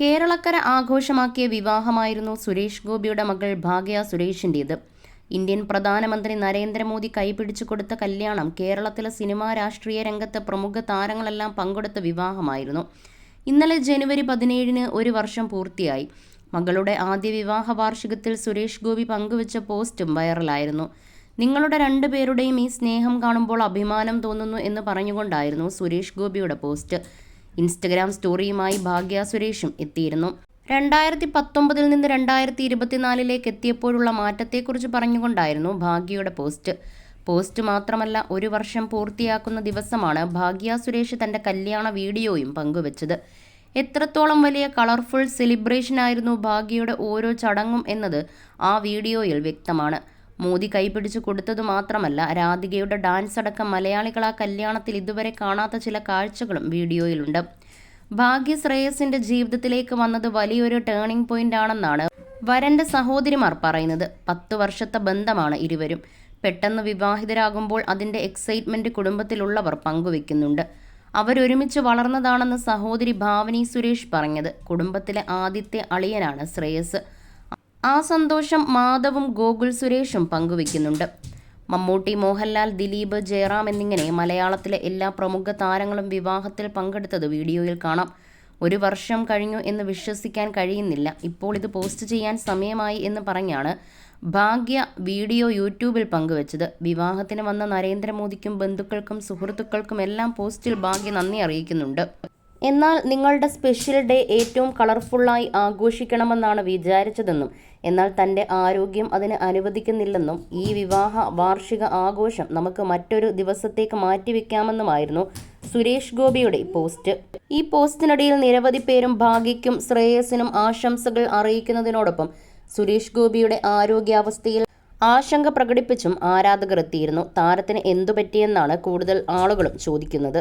കേരളക്കര ആഘോഷമാക്കിയ വിവാഹമായിരുന്നു സുരേഷ് ഗോപിയുടെ മകൾ ഭാഗ്യ സുരേഷിന്റേത് ഇന്ത്യൻ പ്രധാനമന്ത്രി നരേന്ദ്രമോദി കൈപിടിച്ചു കൊടുത്ത കല്യാണം കേരളത്തിലെ സിനിമാ രാഷ്ട്രീയ രംഗത്തെ പ്രമുഖ താരങ്ങളെല്ലാം പങ്കെടുത്ത വിവാഹമായിരുന്നു. ഇന്നലെ ജനുവരി പതിനേഴിന് ഒരു വർഷം പൂർത്തിയായി. മകളുടെ ആദ്യ വിവാഹ വാർഷികത്തിൽ സുരേഷ് ഗോപി പങ്കുവച്ച പോസ്റ്റും വൈറലായിരുന്നു. നിങ്ങളുടെ രണ്ടുപേരുടെയും ഈ സ്നേഹം കാണുമ്പോൾ അഭിമാനം തോന്നുന്നു എന്ന് പറഞ്ഞുകൊണ്ടായിരുന്നു സുരേഷ് ഗോപിയുടെ പോസ്റ്റ്. ഇൻസ്റ്റഗ്രാം സ്റ്റോറിയുമായി ഭാഗ്യ സുരേഷും എത്തിയിരുന്നു. രണ്ടായിരത്തി പത്തൊമ്പതിൽ നിന്ന് രണ്ടായിരത്തി ഇരുപത്തിനാലിലേക്ക് എത്തിയപ്പോഴുള്ള മാറ്റത്തെക്കുറിച്ച് പറഞ്ഞുകൊണ്ടായിരുന്നു ഭാഗ്യയുടെ പോസ്റ്റ്. പോസ്റ്റ് മാത്രമല്ല ഒരു വർഷം പൂർത്തിയാക്കുന്ന ദിവസമാണ് ഭാഗ്യ സുരേഷ് തന്റെ കല്യാണ വീഡിയോയും പങ്കുവച്ചത്. എത്രത്തോളം വലിയ കളർഫുൾ സെലിബ്രേഷനായിരുന്നു ഭാഗ്യയുടെ ഓരോ ചടങ്ങും എന്നത് ആ വീഡിയോയിൽ വ്യക്തമാണ്. മോദി കൈപിടിച്ചു കൊടുത്തതു മാത്രമല്ല രാധികയുടെ ഡാൻസ് അടക്കം മലയാളികൾ ആ കല്യാണത്തിൽ ഇതുവരെ കാണാത്ത ചില കാഴ്ചകളും വീഡിയോയിലുണ്ട്. ഭാഗ്യ ശ്രേയസിന്റെ ജീവിതത്തിലേക്ക് വന്നത് വലിയൊരു ടേണിംഗ് പോയിന്റ് ആണെന്നാണ് വരന്റെ സഹോദരിമാർ പറയുന്നത്. പത്ത് വർഷത്തെ ബന്ധമാണ് ഇരുവരും. പെട്ടെന്ന് വിവാഹിതരാകുമ്പോൾ അതിന്റെ എക്സൈറ്റ്മെന്റ് കുടുംബത്തിലുള്ളവർ പങ്കുവെക്കുന്നുണ്ട്. അവരൊരുമിച്ച് വളർന്നതാണെന്ന് സഹോദരി ഭാവനി സുരേഷ് പറഞ്ഞത്. കുടുംബത്തിലെ ആദ്യത്തെ അളിയനാണ് ശ്രേയസ്. ആ സന്തോഷം മാധവും ഗോകുൽ സുരേഷും പങ്കുവെക്കുന്നുണ്ട് മമ്മൂട്ടി മോഹൻലാൽ ദിലീപ് ജയറാം എന്നിങ്ങനെ മലയാളത്തിലെ എല്ലാ പ്രമുഖ താരങ്ങളും വിവാഹത്തിൽ പങ്കെടുത്തത് വീഡിയോയിൽ കാണാം. ഒരു വർഷം കഴിഞ്ഞു എന്ന് വിശ്വസിക്കാൻ കഴിയുന്നില്ല. ഇപ്പോൾ ഇത് പോസ്റ്റ് ചെയ്യാൻ സമയമായി എന്ന് പറഞ്ഞാണ് ഭാഗ്യ വീഡിയോ യൂട്യൂബിൽ പങ്കുവച്ചത്. വിവാഹത്തിന് വന്ന നരേന്ദ്രമോദിക്കും ബന്ധുക്കൾക്കും സുഹൃത്തുക്കൾക്കും എല്ലാം പോസ്റ്റിൽ ഭാഗ്യ നന്ദി അറിയിക്കുന്നുണ്ട്. എന്നാൽ നിങ്ങളുടെ സ്പെഷ്യൽ ഡേ ഏറ്റവും കളർഫുള്ളായി ആഘോഷിക്കണമെന്നാണ് വിചാരിച്ചതെന്നും എന്നാൽ തന്റെ ആരോഗ്യം അതിന് അനുവദിക്കുന്നില്ലെന്നും ഈ വിവാഹ വാർഷിക ആഘോഷം നമുക്ക് മറ്റൊരു ദിവസത്തേക്ക് മാറ്റിവെക്കാമെന്നുമായിരുന്നു സുരേഷ് ഗോപിയുടെ പോസ്റ്റ് ഈ പോസ്റ്റിനിടയിൽ നിരവധി പേരും ഭാഗ്യയ്ക്കും ശ്രേയസിനും ആശംസകൾ അറിയിക്കുന്നതിനോടൊപ്പം സുരേഷ് ഗോപിയുടെ ആരോഗ്യാവസ്ഥയിൽ ആശങ്ക പ്രകടിപ്പിച്ചും ആരാധകർ എത്തിയിരുന്നു. താരത്തിന് എന്തു പറ്റിയെന്നാണ് കൂടുതൽ ആളുകളും ചോദിക്കുന്നത്.